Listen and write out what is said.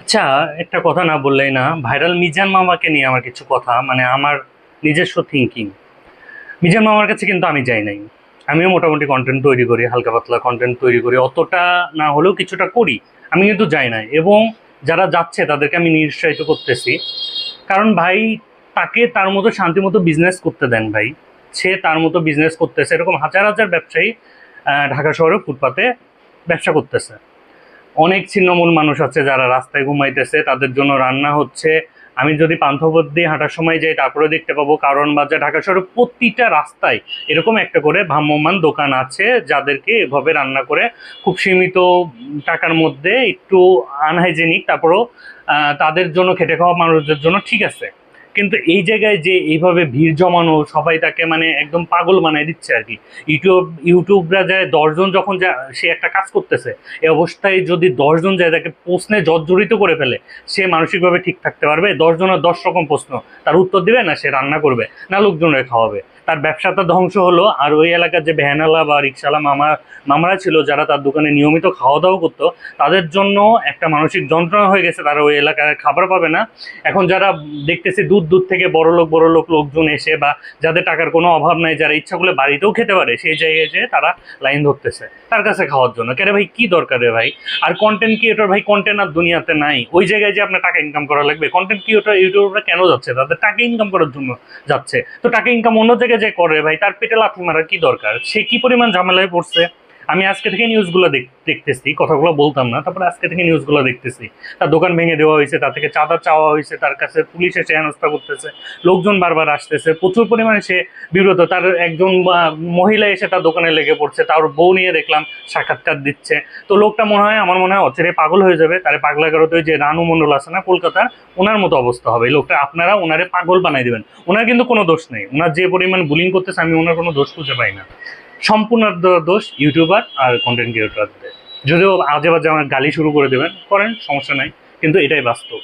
আচ্ছা একটা কথা না বললেই না, ভাইরাল মিজান মামাকে নিয়ে আমার কিছু কথা মানে আমার নিজস্ব থিঙ্কিং মিজান মামার কাছে কিন্তু আমি যাই নাই। আমিও মোটামুটি কন্টেন্ট তৈরি করি, হালকা পাতলা কন্টেন্ট তৈরি করি, অতটা না হলেও কিছুটা করি, আমি কিন্তু যাই না এবং যারা যাচ্ছে, তাদেরকে আমি নিরুৎসাহিত করতেছি। কারণ ভাই, তাকে তার মতো শান্তি মতো বিজনেস করতে দেন ভাই। সে তার মতো বিজনেস করতেছে, এরকম হাজার হাজার ব্যবসায়ী ঢাকা শহরে ফুটপাতে ব্যবসা করতেছে। অনেক ছিন্নমূল মানুষ আছে যারা রাস্তায় ঘুমাইতেছে, তাদের জন্য রান্না হচ্ছে। আমি যদি পান্থপথ দিয়ে হাঁটার সময় যাই, তারপরে দেখতে পাবো কারণ বাজার, ঢাকা শহরের প্রতিটা রাস্তায় এরকম একটা করে ভ্রাম্যমান দোকান আছে, যাদেরকে এভাবে রান্না করে খুব সীমিত টাকার মধ্যে একটু আনহাইজেনিক তারপরেও তাদের জন্য খেটে খাওয়া মানুষদের জন্য ঠিক আছে। কিন্তু এই জায়গায় যে এইভাবে ভিড় জমানো সবাই তাকে মানে একদম পাগল বানায় দিচ্ছে আর কি। ইউটিউব, ইউটিউবরা যায়, দশজন যখন যা সে একটা কাজ করতেছে, এ অবস্থায় যদি দশজন যায়, তাকে প্রশ্নে জর্জরিত করে ফেলে, সে মানসিকভাবে ঠিক থাকতে পারবে? দশজনের দশ রকম প্রশ্ন, তার উত্তর দিবে না সে রান্না করবে, না লোকজনের খাওয়াবে? তার ব্যবসাটা ধ্বংস হলো, আর ওই এলাকার যে ভ্যানালা বা রিক্সালা মামা, মামারা ছিল, যারা তার দোকানে নিয়মিত খাওয়া দাওয়া করতো, তাদের জন্য একটা মানসিক যন্ত্রণা হয়ে গেছে, তারা ওই এলাকায় খাবার পাবে না। এখন যারা দেখতেছে দূর দূর থেকে বড় লোক বড় লোক, লোকজন এসে বা যাদের টাকার কোনো অভাব নাই, যারা ইচ্ছা করলে বাড়িতেও খেতে পারে, সেই জায়গায় যে তারা লাইন ধরতেছে। তার কাছে খাওয়ার জন্য। কেন ভাই, কি দরকার রে ভাই? আর কন্টেন্ট ক্রিয়েটর ভাই কন্টেন্ট আর দুনিয়াতে নাই। ওই জায়গায় যে আপনার টাকা ইনকাম করা লাগবে কন্টেন্ট ক্রিয়েটর ইউটিউবরা কেন যাচ্ছে? তাদের টাকা ইনকাম করার জন্য যাচ্ছে। তো টাকা ইনকাম অন্য জায়গায় যে করে ভাই, তার পেটে লাথি মারার কি দরকার? সে কি পরিমাণ ঝামেলায় পড়ছে? আমি আজকে থেকে নিউজগুলো দেখ- দেখতেছি, কথাগুলো বলতাম না, তারপরে আজকে থেকে নিউজগুলো দেখতেছি। তার দোকান ভেঙে দেওয়া হয়েছে, তার থেকে চাঁদা চাওয়া হয়েছে, তার কাছে পুলিশ এসে হেনস্থা করতেছে, লোকজন বারবার আসতেছে, প্রচুর পরিমাণে সে বিরত তার একজন মহিলা এসে তার দোকানে লেগে পড়ছে, তার বউ নিয়ে দেখলাম, সাক্ষাৎকার দিচ্ছে। তো লোকটা মনে হয়, আমার মনে হয় অচেরে পাগল হয়ে যাবে, তারে পাগলা করতে যে রানু মণ্ডল আছে না, কলকাতার, ওনার মতো অবস্থা হবে। লোকটা আপনারা ওনারে পাগল বানাই দিবেন। ওনার কিন্তু কোনো দোষ নেই। ওনার যে পরিমাণ বুলিং করতেছে, আমি ওনার কোনো দোষ খুঁজে পাই না। সম্পূর্ণ দোষ ইউটিউবার আর কন্টেন্ট ক্রিয়েটারদের যদিও আজে বাজে আমার গালি শুরু করে দেবেন, করেন, সমস্যা নাই, কিন্তু এটাই বাস্তব।